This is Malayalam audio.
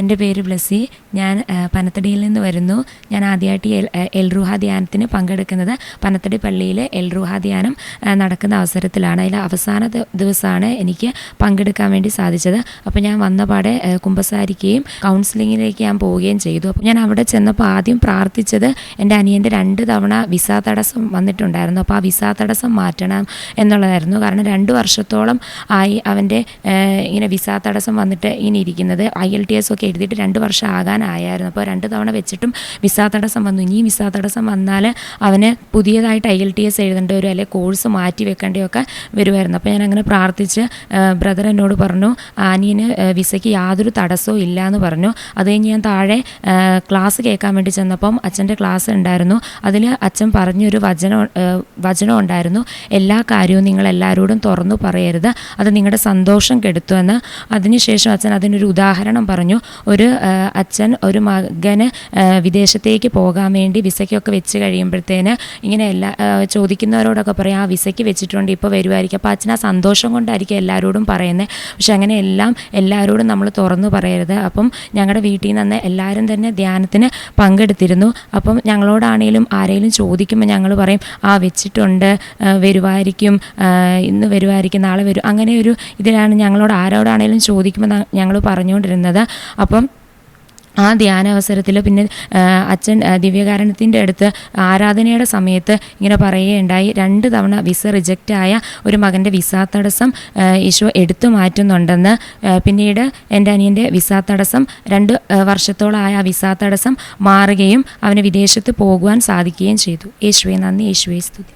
എന്റെ പേര് ബ്ലസ്സി ഞാൻ പനത്തടിയിൽ നിന്ന് വരുന്നു. ഞാൻ ആദ്യമായിട്ട് എൽ എൽ റുഹ ധ്യാനത്തിന് പങ്കെടുക്കുന്നത് പനത്തടി പള്ളിയിലെ എൽ റുഹ ധ്യാനം നടക്കുന്ന അവസരത്തിലാണ്. അതിൽ അവസാന ദിവസമാണ് എനിക്ക് പങ്കെടുക്കാൻ വേണ്ടി സാധിച്ചത്. അപ്പോൾ ഞാൻ വന്ന പാടെ കുമ്പസാരിക്കുകയും കൗൺസിലിങ്ങിലേക്ക് ഞാൻ പോവുകയും ചെയ്തു. അപ്പോൾ ഞാൻ അവിടെ ചെന്നപ്പോൾ ആദ്യം പ്രാർത്ഥിച്ചത് എന്റെ അനിയന്റെ രണ്ട് തവണ വിസ തടസ്സം വന്നിട്ടുണ്ടായിരുന്നു. അപ്പോൾ ആ വിസ തടസ്സം മാറ്റണം എന്നുള്ളതായിരുന്നു. കാരണം രണ്ട് വർഷത്തോളം ആയി അവന്റെ ഇങ്ങനെ വിസ തടസ്സം വന്നിട്ട് ഇങ്ങനെ ഇരിക്കുന്നത്. ഐ എൽ ടി എസ് ഒക്കെ എഴുതിയിട്ട് രണ്ട് വർഷം ആകാനായായിരുന്നു. അപ്പോൾ രണ്ട് തവണ വെച്ചിട്ടും വിസ തടസ്സം വന്നു. ഇനിയും വിസ തടസ്സം വന്നാൽ അവന് പുതിയതായിട്ട് ഐ എൽ ടി എസ് എഴുതേണ്ടി വരും അല്ലെങ്കിൽ കോഴ്സ് മാറ്റി വെക്കേണ്ടിയൊക്കെ വരുമായിരുന്നു. അപ്പോൾ ഞാൻ അങ്ങനെ പ്രാർത്ഥിച്ച് ബ്രദർ എന്നോട് പറഞ്ഞു ആനിയന് വിസയ്ക്ക് യാതൊരു തടസ്സവും ഇല്ല എന്ന് പറഞ്ഞു. അത് കഴിഞ്ഞ് ഞാൻ താഴെ ക്ലാസ് കേൾക്കാൻ വേണ്ടി ചെന്നപ്പം അച്ഛന്റെ ക്ലാസ് ഉണ്ടായിരുന്നു. അതിൽ അച്ഛൻ പറഞ്ഞൊരു വചനം വചനം ഉണ്ടായിരുന്നു. എല്ലാ കാര്യവും നിങ്ങൾ എല്ലാവരോടും തുറന്നു പറയരുത്. അത് നിങ്ങളുടെ സന്തോഷം കെടുത്തുമെന്ന്. അതിനുശേഷം അച്ഛൻ അതിനൊരു ഉദാഹരണം പറഞ്ഞു. ഒരു അച്ഛൻ ഒരു മകന് വിദേശത്തേക്ക് പോകാൻ വേണ്ടി വിസയ്ക്കൊക്കെ വെച്ച് കഴിയുമ്പോഴത്തേന് ഇങ്ങനെ എല്ലാ ചോദിക്കുന്നവരോടൊക്കെ പറയും ആ വിസയ്ക്ക് വെച്ചിട്ടുണ്ട് ഇപ്പോൾ വരുമായിരിക്കും അപ്പോൾ അച്ഛൻ ആ സന്തോഷം കൊണ്ടായിരിക്കും എല്ലാവരോടും പറയുന്നത് പക്ഷെ അങ്ങനെ എല്ലാം എല്ലാവരോടും നമ്മൾ തുറന്നു പറയരുത്. അപ്പം ഞങ്ങളുടെ വീട്ടിൽ നിന്ന് എല്ലാവരും തന്നെ ധ്യാനത്തിന് പങ്കെടുത്തിരുന്നു. അപ്പം ഞങ്ങളോടാണേലും ആരെങ്കിലും ചോദിക്കുമ്പോൾ ഞങ്ങൾ പറയും ആ വെച്ചിട്ടുണ്ട് വരുമായിരിക്കും ഇന്ന് വരുമായിരിക്കും നാളെ വരും. അങ്ങനെ ഒരു ഇതിലാണ് ഞങ്ങളോട് ആരോടാണേലും ചോദിക്കുമ്പോൾ ഞങ്ങൾ പറഞ്ഞുകൊണ്ടിരുന്നത്. അപ്പം ആ ധ്യാന അവസരത്തിൽ പിന്നെ അച്ഛൻ ദിവ്യകാരണത്തിന്റെ അടുത്ത് ആരാധനയുടെ സമയത്ത് ഇങ്ങനെ പറയുകയുണ്ടായി. രണ്ട് തവണ വിസ റിജക്റ്റായ ഒരു മകന്റെ വിസ തടസ്സം ഈശോ എടുത്തു മാറ്റുന്നുണ്ടെന്ന് പിന്നീട് എന്റെ അനിയന്റെ വിസ തടസ്സം രണ്ട് വർഷത്തോളമായ ആ വിസ തടസ്സം മാറുകയും അവന് വിദേശത്ത് പോകുവാൻ സാധിക്കുകയും ചെയ്തു. യേശുവെ നന്ദി. യേശുവേ സ്തുതി.